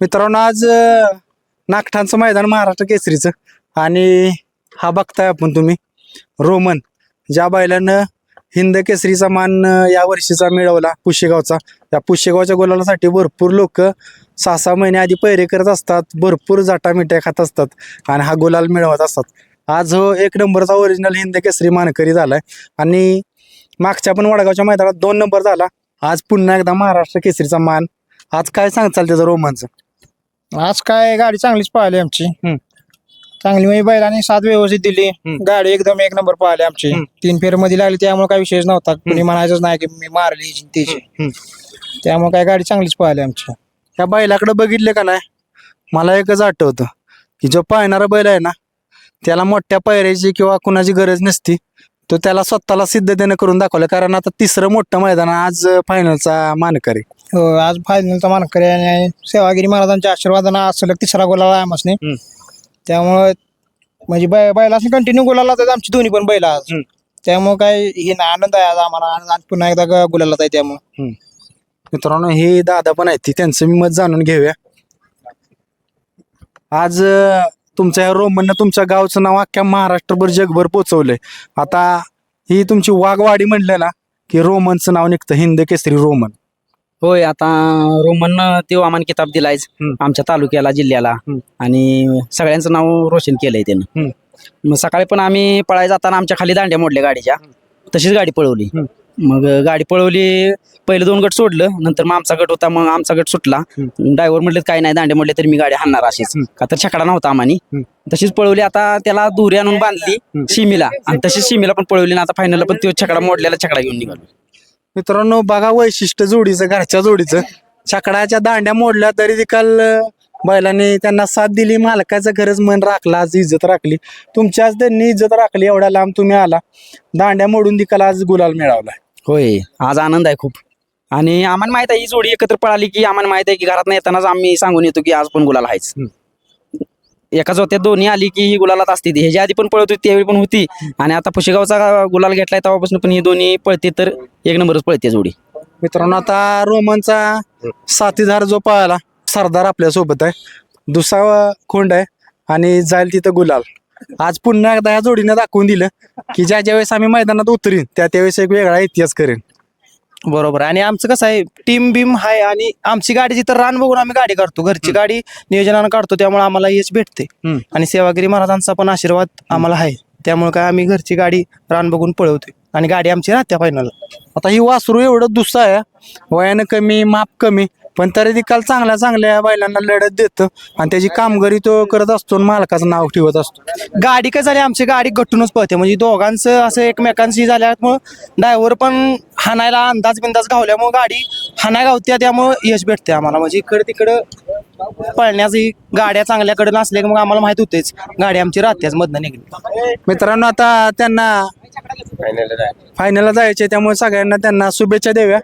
मित्रांनो आज नागठाणचं मैदान महाराष्ट्र केसरीचं. आणि हा बघताय आपण तुम्ही रोमन ज्या बैलानं हिंद केसरीचा मान या वर्षीचा मिळवला पुशेगावचा. या पुशेगावच्या गोलासाठी भरपूर लोक सहा सहा महिने आधी पैरे करत असतात भरपूर जाटा मिठ्या खात असतात आणि हा गुलाल मिळवत असतात. आज हो एक नंबरचा ओरिजिनल हिंद केसरी मानकरी झालाय. आणि मागच्या पण वडगावच्या मैदानात दोन नंबर झाला. आज पुन्हा एकदा महाराष्ट्र केसरीचा मान. आज काय सांगचाल त्याचं रोमांचं? आज काय गाडी चांगलीच पाहिली आमची. हम्म. चांगली म्हणजे बैलांनी साथ व्यवस्थित दिली. हम्म. गाडी एकदम एक नंबर पाहिली आमची. हम्म. तीन फेरमध्ये लागली त्यामुळे काही विषयच नव्हता. कुणी म्हणायचंच नाही की मी मारली हम्म. त्यामुळे काय गाडी चांगलीच पाहिली आमची. त्या बैलाकडे बघितले का नाही? मला एकच आठवतं की जो पाहणारा बैल आहे ना त्याला मोठ्या पायऱ्याची किंवा कुणाची गरज नसती. तो त्याला स्वतःला सिद्ध देणं करून दाखवलं. कारण आता तिसरं मोठं मैदान आज फायनलचा मानकरी. आज फायनलचा मानकरी आणि सेवागिरी महाराजांच्या आशीर्वादानं आज सलग तिसरा गोलाला आहे आमसने हम्म. त्यामुळं म्हणजे बै बैलासनी कंटिन्यू गोलाला जातात आमची दोन्ही पण बैल आज. हम्म. त्यामुळे काय हे ना आनंद आहे आज आम्हाला. आणि आज पुन्हा एकदा ग- गुलाला आहे त्यामुळे. मित्रांनो हे दादा पण आहेत. ती त्यांचं मी मत जाणून घेऊया. आज अं, तुमच्या ह्या रोमननं तुमच्या गावचं नाव अख्ख्या महाराष्ट्रभर जगभर पोचवलंय. आता ही तुमची वाघवाडी म्हणलं ना की रोमनचं नाव निघतं. हिंद केसरी रोमन. होय आता रोमन ते आम्हाला किताब दिलायच हम्म. आमच्या तालुक्याला जिल्ह्याला. हम्म. आणि सगळ्यांचं नाव रोशन केलंय त्यानं. हम्म. मग सकाळी पण आम्ही पळायला जाताना आमच्या खाली दांड्या मोडल्या गाडीच्या. तशीच गाडी पळवली. हम्म. मग गाडी पळवली पहिले दोन गट सोडलं नंतर मग आमचा गट होता मग आमचा गट सुटला. ड्रायव्हर म्हटलं काय नाही दांडे म्हटले तरी मी गाडी हाणणार अशीच. हम्म. का तर छकडा नव्हता आम्हानी. हम्म. तशीच पळवली आता त्याला दुरी आणून बांधली शिमीला. आणि तशीच शिमीला पण पळवली ना आता फायनलला पण तो छकडा मोडलेला छकडा घेऊन निघालो. मित्रांनो बघा वैशिष्ट्य जोडीचं घरच्या जोडीचं. छकडाच्या दांड्या मोडल्या तरी अं, बैलांनी त्यांना साथ दिली. मालकाचं खरंच मन राखलं आज इज्जत राखली. तुमच्याच त्यांनी इज्जत राखली एवढ्या लांब तुम्ही आला. दांड्या मोडून देखील आज गुलाल मिळवला. होय आज आनंद आहे खूप. आणि आम्हाला माहीत आहे ही जोडी एकत्र पळाली की आम्हाला माहीत आहे की घरात येतानाच आम्ही सांगून येतो की आज पण गुलाल आहेच. एका जोत्यात दोन्ही आली की ही गुलालात असते. ती ह्याच्या आधी पण पळत होती त्यावेळी पण होती. आणि आता पुशेगावचा गुलाल घेतलाय तेव्हापासून पण ही दोन्ही पळते तर एक नंबरच पळते जोडी. मित्रांनो आता रोमनचा साथीदार जो पळाला सरदार आपल्यासोबत आहे. दुसरा खोंड आहे आणि जाईल तिथं गुलाल. आज पुन्हा एकदा या जोडीनं दाखवून दिलं की ज्या ज्या वेळेस आम्ही मैदानात उतरीन त्या त्यावेळेस एक वेगळा इतिहास करेन. बरोबर आणि आमचं कसं आहे टीम बीम आहे आणि आमची गाडी जिथं रान बघून आम्ही गाडी काढतो. घरची गाडी नियोजनानं काढतो त्यामुळे आम्हाला यश भेटते. आणि सेवागिरी महाराजांचा पण आशीर्वाद आम्हाला आहे. त्यामुळे काय आम्ही घरची गाडी रान बघून पळवतोय. आणि गाडी आमची राहत्या फायनल आता ही वासरू एवढं दुसरं आहे. वयानं कमी माप कमी पण तरी देखील चांगल्या चांगल्या बैलांना लढत देतं. आणि त्याची कामगिरी तो करत असतो आणि मालकाचं नाव ठेवत असतो. गाडी काय झाली आमची गाडी गट्टूनच पळते. म्हणजे दोघांचं असं एकमेकांशी झाल्यामुळं ड्रायव्हर पण हाणायला अंदाज बिंदाज गावल्यामुळे गाडी हाणाय गावत्या त्यामुळं यश भेटते आम्हाला. म्हणजे इकडं तिकडं पळण्याची गाड्या चांगल्याकडे नसल्या की मग आम्हाला माहीत होतेच गाडी आमची राहत्याच मधनं निघली. मित्रांनो आता त्यांना फायनलला जायचे. त्यामुळे सगळ्यांना त्यांना शुभेच्छा देऊया.